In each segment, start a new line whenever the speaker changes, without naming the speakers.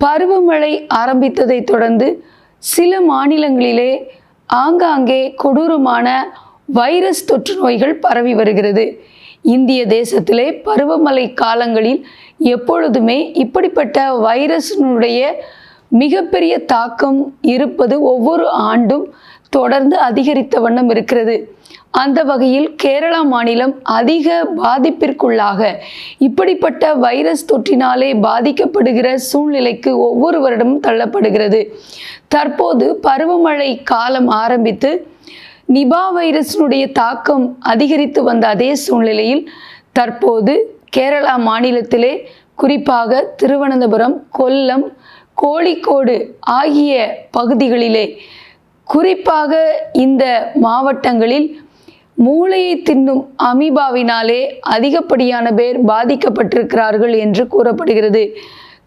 பருவமழை ஆரம்பித்ததை தொடர்ந்து சில மாநிலங்களிலே ஆங்காங்கே கொடூரமான வைரஸ் தொற்று நோய்கள் பரவி வருகிறது. இந்திய தேசத்திலே பருவமழை காலங்களில் எப்பொழுதுமே இப்படிப்பட்ட வைரஸினுடைய மிகப்பெரிய தாக்கம் இருப்பது ஒவ்வொரு ஆண்டும் தொடர்ந்து அதிகரித்த வண்ணம் இருக்கிறது. அந்த வகையில் கேரளா மாநிலம் அதிக பாதிப்பிற்குள்ளாக இப்படிப்பட்ட வைரஸ் தொற்றினாலே பாதிக்கப்படுகிற சூழ்நிலைக்கு ஒவ்வொரு வருடமும் தள்ளப்படுகிறது. தற்போது பருவமழை காலம் ஆரம்பித்து நிபா வைரஸினுடைய தாக்கம் அதிகரித்து வந்த அதே சூழ்நிலையில் தற்போது கேரளா மாநிலத்திலே குறிப்பாக திருவனந்தபுரம் கொல்லம் கோழிக்கோடு ஆகிய பகுதிகளிலே குறிப்பாக இந்த மாவட்டங்களில் மூளையை தின்னும் அமீபாவினாலே அதிகப்படியான பேர் பாதிக்கப்பட்டிருக்கிறார்கள் என்று கூறப்படுகிறது.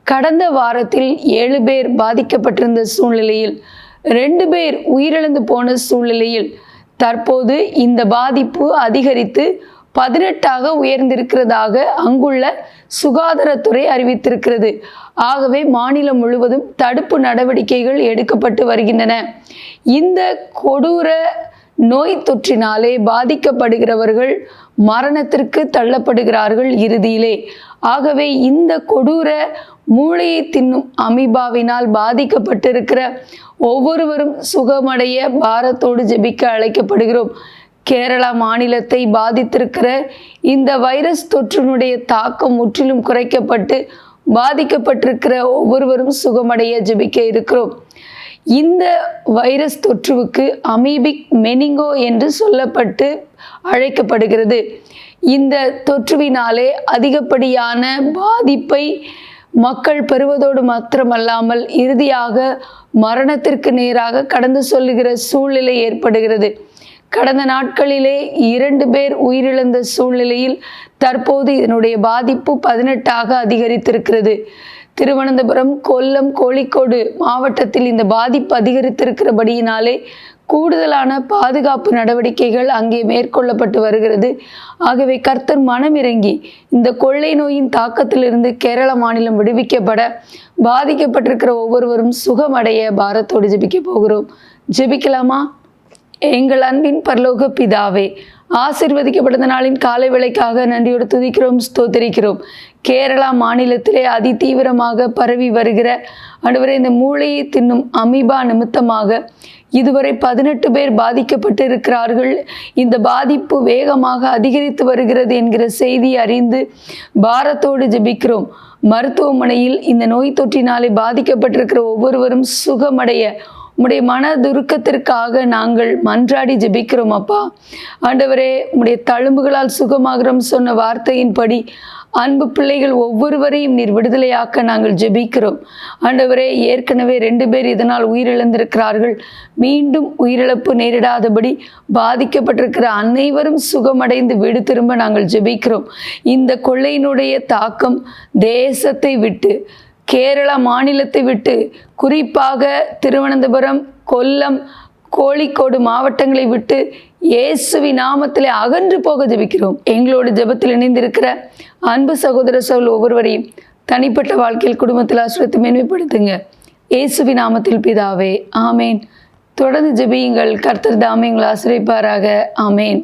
கடந்த வாரத்தில் ஏழு பேர் பாதிக்கப்பட்டிருந்த சூழ்நிலையில் ரெண்டு பேர் உயிரிழந்து போன சூழ்நிலையில் தற்போது இந்த பாதிப்பு அதிகரித்து பதினெட்டாக உயர்ந்திருக்கிறதாக அங்குள்ள சுகாதாரத்துறை அறிவித்திருக்கிறது. ஆகவே மாநிலம் முழுவதும் தடுப்பு நடவடிக்கைகள் எடுக்கப்பட்டு வருகின்றன. இந்த கொடூர நோய் தொற்றினாலே பாதிக்கப்படுகிறவர்கள் மரணத்திற்கு தள்ளப்படுகிறார்கள் இறுதியிலே. ஆகவே இந்த கொடூர மூளையை தின்னும் அமீபாவினால் பாதிக்கப்பட்டிருக்கிற ஒவ்வொருவரும் சுகமடைய பாரத்தோடு ஜெபிக்க அழைக்கப்படுகிறோம். கேரளா மாநிலத்தை பாதித்திருக்கிற இந்த வைரஸ் தொற்றினுடைய தாக்கம் முற்றிலும் குறைக்கப்பட்டு பாதிக்கப்பட்டிருக்கிற ஒவ்வொருவரும் சுகமடைய ஜெபிக்க இருக்கிறோம். இந்த வைரஸ் தொற்றுவுக்கு அமீபிக் மெனிங்கோ என்று சொல்லப்பட்டு அழைக்கப்படுகிறது. இந்த தொற்றுவினாலே அதிகப்படியான பாதிப்பை மக்கள் பெறுவதோடு மாத்திரமல்லாமல் இறுதியாக மரணத்திற்கு நேராக கடந்து சொல்லுகிற சூழ்நிலை ஏற்படுகிறது. கடந்த நாட்களிலே இரண்டு பேர் உயிரிழந்த சூழ்நிலையில் தற்போது இதனுடைய பாதிப்பு பதினெட்டாக அதிகரித்திருக்கிறது. திருவனந்தபுரம் கொல்லம் கோழிக்கோடு மாவட்டத்தில் இந்த பாதிப்பு அதிகரித்திருக்கிறபடியினாலே கூடுதலான பாதுகாப்பு நடவடிக்கைகள் அங்கே மேற்கொள்ளப்பட்டு வருகிறது. ஆகவே கர்த்தர் மனமிறங்கி இந்த கொள்ளை நோயின் தாக்கத்திலிருந்து கேரள மாநிலம் விடுவிக்கப்பட பாதிக்கப்பட்டிருக்கிற ஒவ்வொருவரும் சுகமடைய பாரத்தோடு ஜெபிக்க போகிறோம். ஜெபிக்கலாமா? எங்கள் அன்பின் பரலோக பிதாவே ஆசிர்வதிக்கப்பட்ட நாளின் காலை வேளைக்காக நன்றியோடு துதிக்கிறோம் ஸ்தோத்தரிக்கிறோம். கேரளா மாநிலத்திலே அதி தீவிரமாக பரவி வருகிற அன்றுவரை இந்த மூளையை தின்னும் அமீபா நிமித்தமாக இதுவரை பதினெட்டு பேர் பாதிக்கப்பட்டு இருக்கிறார்கள் இந்த பாதிப்பு வேகமாக அதிகரித்து வருகிறது என்கிற செய்தி அறிந்து பாரத்தோடு ஜெபிக்கிறோம். மருத்துவமனையில் இந்த நோய் தொற்றினாலே பாதிக்கப்பட்டிருக்கிற ஒவ்வொருவரும் சுகமடைய உம்முடைய மனதுருக்கத்திற்காக நாங்கள் மன்றாடி ஜெபிக்கிறோம் அப்பா. ஆண்டவரே உம்முடைய தழும்புகளால் சுகமாகிறோம் சொன்ன வார்த்தையின்படி அன்பு பிள்ளைகள் ஒவ்வொருவரையும் நீர் விடுதலையாக்க நாங்கள் ஜெபிக்கிறோம். ஆண்டவரே ஏற்கனவே ரெண்டு பேர் இதனால் உயிரிழந்திருக்கிறார்கள். மீண்டும் உயிரிழப்பு நேரிடாதபடி பாதிக்கப்பட்டிருக்கிற அனைவரும் சுகமடைந்து வீடு திரும்ப நாங்கள் ஜெபிக்கிறோம். இந்த கொள்ளையினுடைய தாக்கம் தேசத்தை விட்டு கேரளா மாநிலத்தை விட்டு குறிப்பாக திருவனந்தபுரம் கொல்லம் கோழிக்கோடு மாவட்டங்களை விட்டு இயேசுவி நாமத்திலே அகன்று போக ஜெபிக்கிறோம். எங்களோட ஜெபத்தில் இணைந்திருக்கிற அன்பு சகோதர சோல் ஒவ்வொருவரையும் தனிப்பட்ட வாழ்க்கையில் குடும்பத்தில் ஆசிரியத்தை மேன்மைப்படுத்துங்க. இயேசுவி நாமத்தில் பிதாவே ஆமேன். தொடர்ந்து ஜெபியுங்கள் கர்த்தர் தாமே எங்களை ஆசிரியப்பாராக. ஆமேன்.